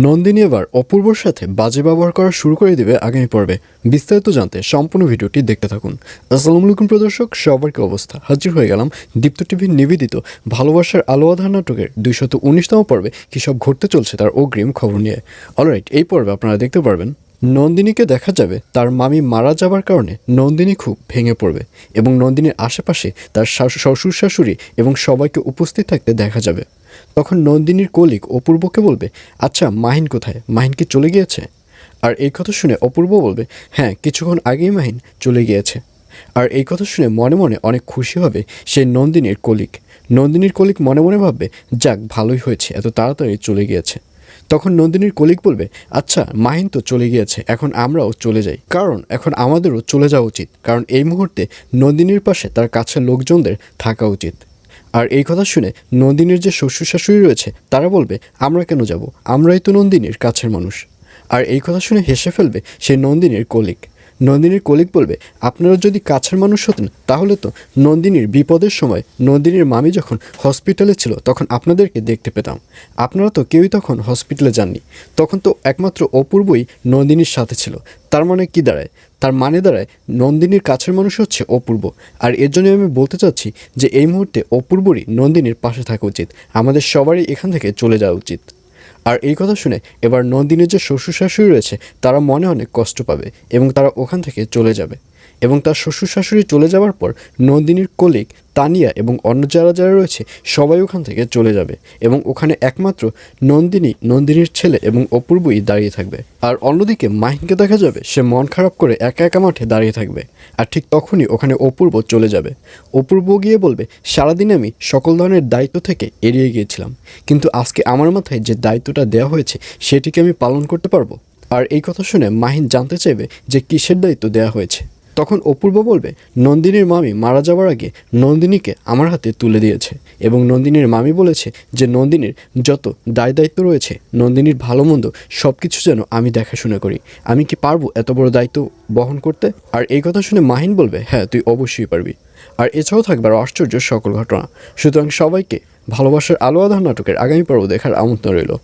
নন্দিনী এবার অপূর্বর সাথে বাজে ব্যবহার করা শুরু করে দেবে আগামী পর্বে। বিস্তারিত জানতে সম্পূর্ণ ভিডিওটি দেখতে থাকুন। আসসালামু আলাইকুম প্রদর্শক সবার কি অবস্থা? হাজির হয়ে গেলাম দীপ্ত টিভির নিবেদিত ভালোবাসার আলো আধার নাটকের দুইশত উনিশতম পর্বে কী সব ঘটতে চলছে তার অগ্রিম খবর নিয়ে। অলরাইট এই পর্বে আপনারা দেখতে পারবেন নন্দিনীকে দেখা যাবে, তার মামি মারা যাবার কারণে নন্দিনী খুব ভেঙে পড়বে এবং নন্দিনীর আশেপাশে তার শ্বশুর শাশুড়ি এবং সবাইকে উপস্থিত থাকতে দেখা যাবে। তখন নন্দিনীর কলিক অপূর্বকে বলবে আচ্ছা মাহিন কোথায়? মাহিন কি চলে গিয়েছে? আর এই কথা শুনে অপূর্ব বলবে হ্যাঁ কিছুক্ষণ আগেই মাহিন চলে গিয়েছে। আর এই কথা শুনে মনে মনে অনেক খুশি হবে সেই নন্দিনীর কলিক। নন্দিনীর কলিক মনে মনে ভাববে, যাক, ভালোই হয়েছে, এত তাড়াতাড়ি চলে গিয়েছে। তখন নন্দিনীর কলিক বলবে আচ্ছা মাহিন তো চলে গিয়েছে, এখন আমরাও চলে যাই। কারণ এখন আমাদেরও চলে যাওয়া উচিত, কারণ এই মুহূর্তে নন্দিনীর পাশে তার কাছের লোকজনদের থাকা উচিত। আর এই কথা শুনে নন্দিনীর যে শ্বশুর শাশুড়ি রয়েছে, তারা বলবে, আমরা কেন যাব? আমরাই তো নন্দিনীর কাছের মানুষ। আর এই কথা শুনে হেসে ফেলবে সেই নন্দিনীর কলিক নন্দিনীর কলিক বলবে, আপনারা যদি কাছের মানুষ হতেন, তাহলে তো নন্দিনীর বিপদের সময় নন্দিনীর মামি যখন হসপিটালে ছিল, তখন আপনাদেরকে দেখতে পেতাম। আপনারা তো কেউই তখন হসপিটালে যাননি। তখন তো একমাত্র অপূর্বই নন্দিনীর সাথে ছিল। তার মানে কি দাঁড়ায়? তার মানে দাঁড়ায় নন্দিনীর কাছের মানুষ হচ্ছে অপূর্ব। আর এর জন্য আমি বলতে চাচ্ছি যে, এই মুহূর্তে অপূর্বরই নন্দিনীর পাশে থাকা উচিত। আমাদের সবারই এখান থেকে চলে যাওয়া উচিত। আর এই কথা শুনে এবার নন্দিনীর যে শ্বশুর শাশুড়ি রয়েছে, তারা মনে অনেক কষ্ট পাবে এবং তারা ওখান থেকে চলে যাবে। এবং তার শ্বশুর শাশুড়ি চলে যাওয়ার পর নন্দিনীর কলিগ তানিয়া এবং অন্য যারা যারা রয়েছে, সবাই ওখান থেকে চলে যাবে এবং ওখানে একমাত্র নন্দিনী, নন্দিনীর ছেলে এবং অপূর্বই দাঁড়িয়ে থাকবে। আর অন্যদিকে মাহিনকে দেখা যাবে, সে মন খারাপ করে একা একা মাঠে দাঁড়িয়ে থাকবে। আর ঠিক তখনই ওখানে অপূর্ব চলে যাবে। অপূর্ব গিয়ে বলবে, সারাদিন আমি সকল ধরনের দায়িত্ব থেকে এড়িয়ে গিয়েছিলাম, কিন্তু আজকে আমার মাথায় যে দায়িত্বটা দেওয়া হয়েছে, সেটিকে আমি পালন করতে পারব? আর এই কথা শুনে মাহিন জানতে চাইবে যে কিসের দায়িত্ব দেওয়া হয়েছে। তখন অপূর্ব বলবে, নন্দিনীর মামি মারা যাওয়ার আগে নন্দিনীকে আমার হাতে তুলে দিয়েছে। এবং নন্দিনীর মামি বলেছে যে, নন্দিনীর যত দায় দায়িত্ব রয়েছে, নন্দিনীর ভালো মন্দ সব কিছু যেন আমি দেখাশোনা করি। আমি কি পারব এত বড় দায়িত্ব বহন করতে? আর এই কথা শুনে মাহিন বলবে হ্যাঁ তুই অবশ্যই পারবি। আর এছাড়াও থাকবে আর আশ্চর্য সকল ঘটনা। সুতরাং সবাইকে ভালোবাসার আলো আধার নাটকের আগামী পর্ব দেখার আমন্ত্রণ রইল।